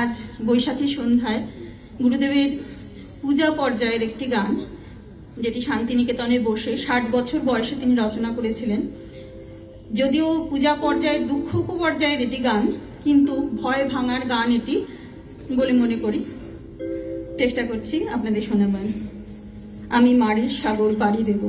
আজ বৈশাখী সন্ধ্যায় গুরুদেবের পূজা পর্যায়ের একটি গান, যেটি শান্তিনিকেতনে বসে ষাট বছর বয়সে তিনি রচনা করেছিলেন। যদিও পূজা পর্যায়ের, দুঃখ পর্যায়ের এটি গান, কিন্তু ভয় ভাঙার গান এটি বলে মনে করি। চেষ্টা করছি আপনাদের শোনাবেন আমি মারির সাগর পাড়ি দেব।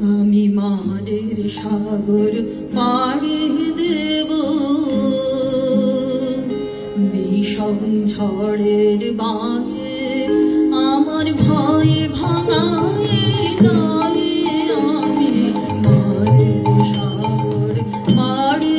আমি মারের সাগর পাড়ি দেব। বিষম ঝড়ের বাঁকে আমার ভয়ে ভাঙা নয় আমি সাগর পাড়ি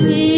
me.